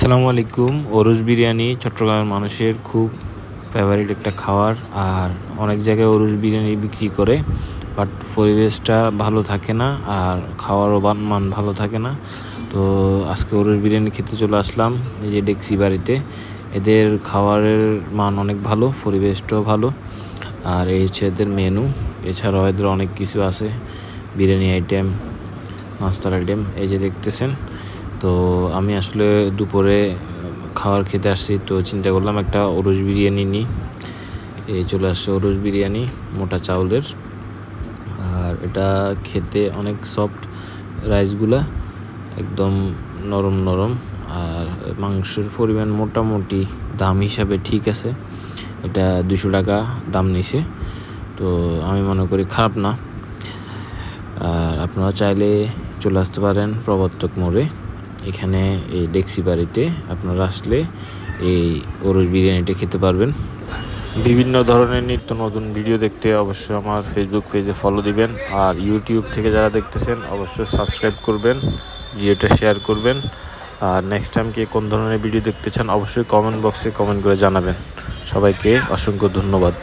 আসসালামু আলাইকুম। ওরস বিরিয়ানি চট্টগ্রামের মানুষের খুব ফেভারিট একটা খাবার। আর অনেক জায়গায় ওরস বিরিয়ানি বিক্রি করে বাট পরিবেশটা ভালো থাকে না আর খাওয়ারও মান- ভালো থাকে না। তো আজকে ওরস বিরিয়ানি খেতে চলে আসলাম এই যে ডেক্সি বাড়িতে। এদের খাবারের মান অনেক ভালো, পরিবেশটাও ভালো। আর এই হচ্ছে এদের মেনু এছাড়াও এদের অনেক কিছু আছে। বিরিয়ানি আইটেম নাস্তার আইটেম এই যে দেখতেছেন। তো আমি আসলে দুপুরে খাওয়ার খেতে আসছি, তো চিন্তা করলাম একটা ওরস বিরিয়ানি নিই। এই চলে আসছে ওরস বিরিয়ানি, মোটা চাউলের। আর এটা খেতে অনেক সফট রাইসগুলা একদম নরম নরম। আর মাংসের পরিমাণ মোটামুটি দাম হিসাবে ঠিক আছে। এটা দুশো টাকা দাম নিছে। তো আমি মনে করি খারাপ না। আর আপনারা চাইলে চলে আসতে পারেন প্রবর্তক মোড়ে। এখানে এই ডেক্সি বাড়িতে আপনারা আসলে এই ওরস বিরিয়ানিটা খেতে পারবেন। বিভিন্ন ধরনের নিত্য নতুন ভিডিও দেখতে অবশ্যই আমার ফেসবুক পেজে ফলো দিবেন আর ইউটিউব থেকে যারা দেখতেছেন অবশ্যই সাবস্ক্রাইব করবেন, ভিডিওটা শেয়ার করবেন। আর নেক্সট টাইম কে কোন ধরনের ভিডিও দেখতে চান অবশ্যই কমেন্ট বক্সে কমেন্ট করে জানাবেন। সবাইকে অসংখ্য ধন্যবাদ।